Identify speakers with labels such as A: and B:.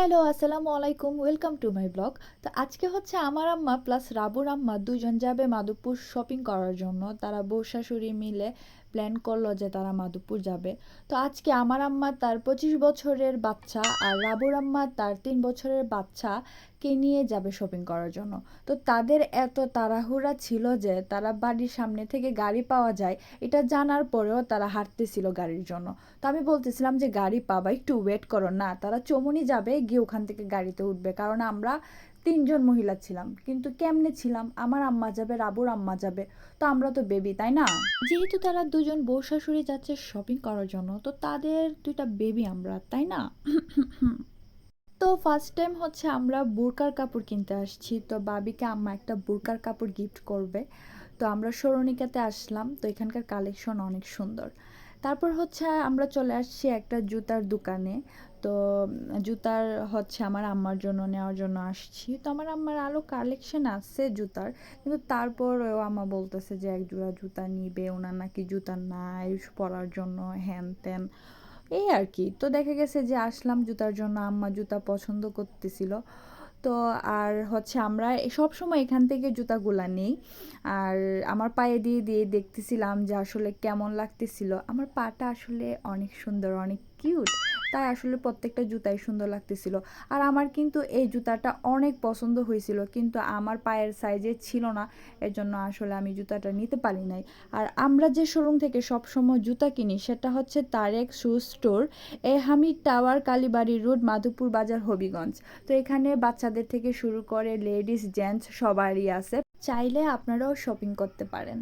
A: Hello, আসসালামু আলাইকুম, welcome to my blog. তো আজকে হচ্ছে আমার আম্মা প্লাস রাবুর আম্মা দুজন যাবে মাধবপুর শপিং করার জন্য। তারা বউ শাশুড়ি মিলে প্ল্যান করল যে তারা মাধবপুর যাবে। তো আজকে আমার আম্মা তার পঁচিশ বছরের বাচ্চা আর রাবুর আম্মা তার তিন বছরের বাচ্চা বাচ্চাকে নিয়ে যাবে শপিং করার জন্য। তো তাদের এত তাড়াহুড়া ছিল যে তারা বাড়ির সামনে থেকে গাড়ি পাওয়া যায়, এটা জানার পরেও তারা হাঁটতেছিল গাড়ির জন্য। তো আমি বলতেছিলাম যে, গাড়ি পাবা, একটু ওয়েট করো। না, তারা চমনি যাবে গিয়ে ওখান থেকে গাড়িতে উঠবে। কারণ আমরা তিনজন মহিলা ছিলাম। কিন্তু কেমনে ছিলাম? আমার আম্মা যাবে, রাবুর আম্মা যাবে। তো আমরা তো বেবি তাই না? যেহেতু তারা দুজন বউ শাশুড়ি যাচ্ছে শপিং করার জন্য, তো তাদের দুইটা বেবি আমরা, তাই না? তো ফার্স্ট টাইম হচ্ছে আমরা বুরকার কাপড় কিনতে আসছি। তো বাবিকে আম্মা একটা বুরকার কাপড় গিফট করবে। তো আমরা সরণিকাতে আসলাম। তো এখানকার কালেকশন অনেক সুন্দর। তারপর হচ্ছে আমরা চলে আসছি একটা জুতার দোকানে। তো জুতার হচ্ছে আমার আম্মার জন্য, নেওয়ার জন্য আসছি। তো আমার আম্মার আরও কালেকশন আছে জুতার, কিন্তু তারপর আম্মা বলতেছে যে এক জোড়া জুতা নিবে, ওনার নাকি জুতা নাই পরার জন্য, হ্যান ত্যান। এই আর কি। তো দেখা গেছে যে আসলাম জুতার জন্য, আম্মা জুতা পছন্দ করতেছিল। তো আর হচ্ছে আমরা সব সময় এখান থেকে জুতাগুলা নেই। আর আমার পায়ে দিয়ে দিয়ে দেখতেছিলাম যে আসলে কেমন লাগতেছিল। আমার পাটা আসলে অনেক সুন্দর, অনেক কিউট তাই আসলে প্রত্যেকটা জুতাই সুন্দর লাগতেছিল। আর আমার কিন্তু এই জুতাটা অনেক পছন্দ হয়েছিল, কিন্তু আমার পায়ের সাইজে ছিল না এর জন্য আসলে আমি জুতাটা নিতে পারি নাই। আর আমরা যে শোরুম থেকে সব সময় জুতা কিনি, সেটা হচ্ছে তারেক শু স্টোর এ হামিদ টাওয়ার কালীবাড়ি রোড মাধবপুর বাজার, হবিগঞ্জ। তো এখানে বাচ্চাদের থেকে শুরু করে লেডিস জেন্টস সবারই আছে। চাইলে আপনারাও শপিং করতে পারেন।